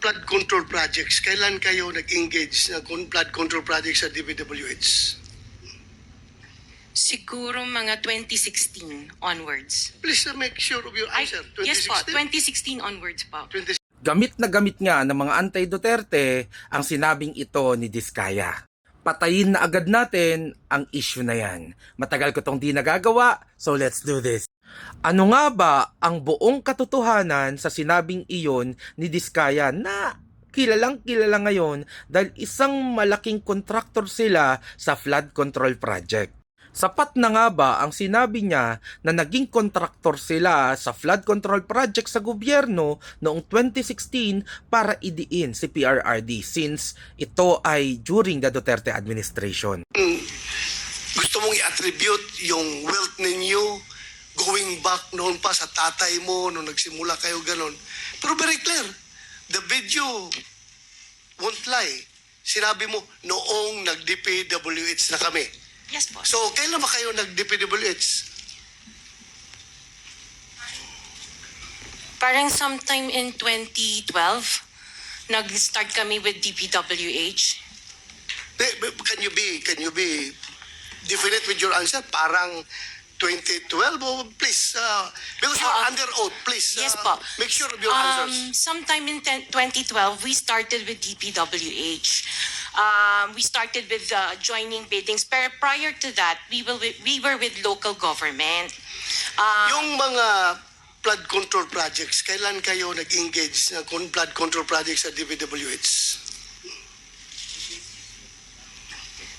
flood control projects, kailan kayo nag-engage na flood control projects sa DPWH? Siguro mga 2016 onwards. Please uh, make sure of your answer. yes po, 2016? 2016 onwards po. 2016? Gamit na gamit nga ng mga anti-Duterte ang sinabing ito ni Diskaya. Patayin na agad natin ang issue na yan. Matagal ko tong di nagagawa, so let's do this. Ano nga ba ang buong katotohanan sa sinabing iyon ni Diskaya na kilalang kilala ngayon dahil isang malaking kontraktor sila sa flood control project? Sapat na nga ba ang sinabi niya na naging kontraktor sila sa flood control project sa gobyerno noong 2016 para idiin si PRRD since ito ay during the Duterte administration? Gusto mong i-attribute yung wealth ninyo going back noon pa sa tatay mo nung nagsimula kayo ganon. Pero very clear, the video won't lie. Sinabi mo, noong nag-DPWH na kami. Yes po. So, kailan ba kayo nag-DPWH? Parang sometime in 2012, nag-start kami with DPWH. Can you be, can you be definite with your answer? Parang 2012? Oh, please, uh, because you're Oo. under oath, please. Yes uh, po. Make sure of your Um, answers. sometime in 10 2012, we started with DPWH. Um, we started with uh, joining biddings. Pero prior to that, we, will, we were with local government. Uh, Yung mga flood control projects, kailan kayo nag-engage na con- flood control projects sa DPWH?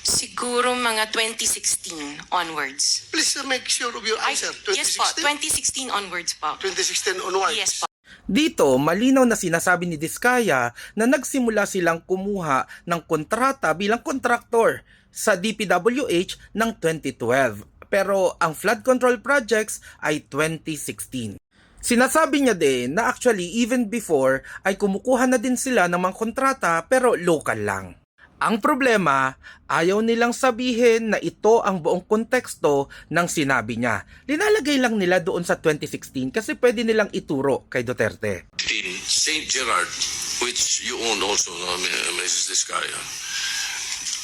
Siguro mga 2016 onwards. Please uh, make sure of your answer. yes po, 2016? 2016 onwards po. 2016 onwards? Yes po. Dito, malinaw na sinasabi ni Diskaya na nagsimula silang kumuha ng kontrata bilang kontraktor sa DPWH ng 2012. Pero ang flood control projects ay 2016. Sinasabi niya din na actually even before ay kumukuha na din sila ng mga kontrata pero local lang. Ang problema, ayaw nilang sabihin na ito ang buong konteksto ng sinabi niya. Linalagay lang nila doon sa 2016 kasi pwede nilang ituro kay Duterte. in St. Gerard, which you own also, no, M- Mrs. Discaya,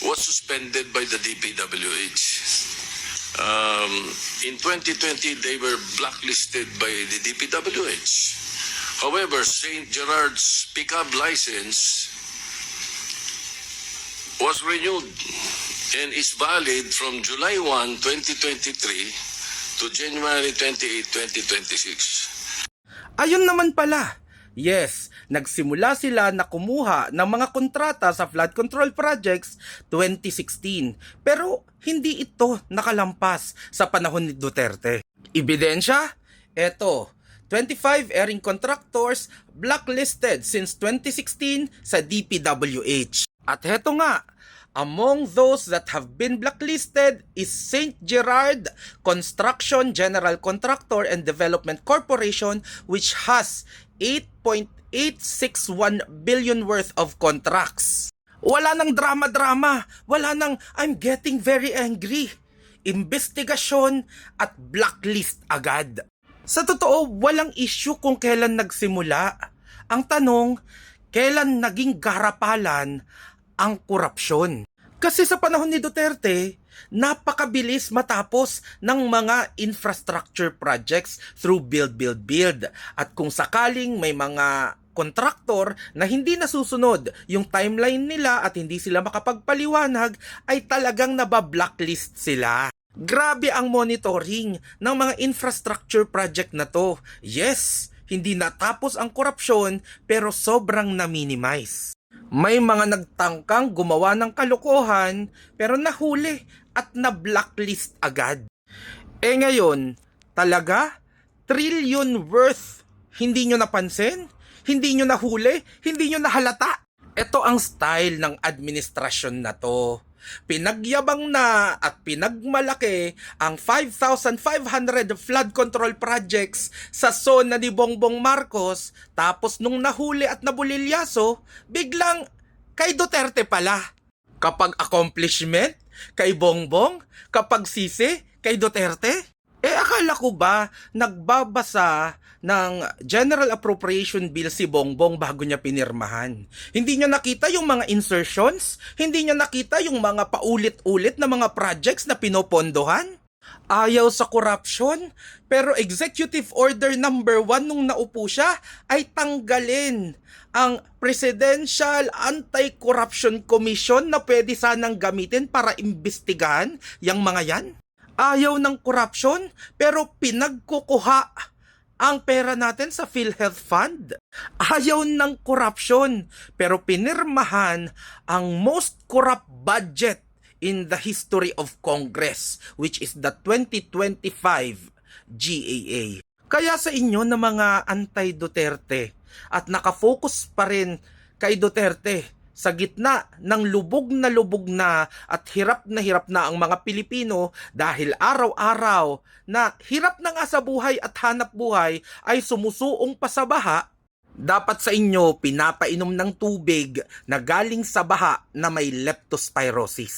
was suspended by the DPWH. Um, in 2020, they were blacklisted by the DPWH. However, St. Gerard's pickup license was renewed and is valid from July 1, 2023 to January 28, 2026. Ayun naman pala. Yes, nagsimula sila na kumuha ng mga kontrata sa flood control projects 2016. Pero hindi ito nakalampas sa panahon ni Duterte. Ebidensya? Eto, 25 airing contractors blacklisted since 2016 sa DPWH. At heto nga, Among those that have been blacklisted is St. Gerard Construction General Contractor and Development Corporation which has 8.861 billion worth of contracts. Wala nang drama-drama, wala nang I'm getting very angry. Investigasyon at blacklist agad. Sa totoo, walang issue kung kailan nagsimula. Ang tanong, kailan naging garapalan ang korupsyon. Kasi sa panahon ni Duterte, napakabilis matapos ng mga infrastructure projects through build, build, build. At kung sakaling may mga kontraktor na hindi nasusunod yung timeline nila at hindi sila makapagpaliwanag, ay talagang nabablacklist sila. Grabe ang monitoring ng mga infrastructure project na to. Yes, hindi natapos ang korupsyon pero sobrang na-minimize. May mga nagtangkang gumawa ng kalokohan pero nahuli at na-blacklist agad. Eh ngayon, talaga? Trillion worth? Hindi nyo napansin? Hindi nyo nahuli? Hindi nyo nahalata? Ito ang style ng administrasyon na to. Pinagyabang na at pinagmalaki ang 5,500 flood control projects sa zona ni Bongbong Marcos tapos nung nahuli at nabulilyaso, biglang kay Duterte pala. Kapag accomplishment, kay Bongbong, kapag sisi, kay Duterte. Eh akala ko ba nagbabasa ng General Appropriation Bill si Bongbong bago niya pinirmahan? Hindi niya nakita yung mga insertions? Hindi niya nakita yung mga paulit-ulit na mga projects na pinopondohan? Ayaw sa corruption, pero executive order number one nung naupo siya ay tanggalin ang Presidential Anti-Corruption Commission na pwede sanang gamitin para imbestigahan yung mga yan. Ayaw ng corruption, pero pinagkukuha ang pera natin sa PhilHealth Fund. Ayaw ng corruption, pero pinirmahan ang most corrupt budget in the history of Congress, which is the 2025 GAA. Kaya sa inyo na mga anti-Duterte at nakafocus pa rin kay Duterte sa gitna ng lubog na lubog na at hirap na hirap na ang mga Pilipino dahil araw-araw na hirap na nga sa buhay at hanap buhay ay sumusuong pa sa baha, dapat sa inyo pinapainom ng tubig na galing sa baha na may leptospirosis.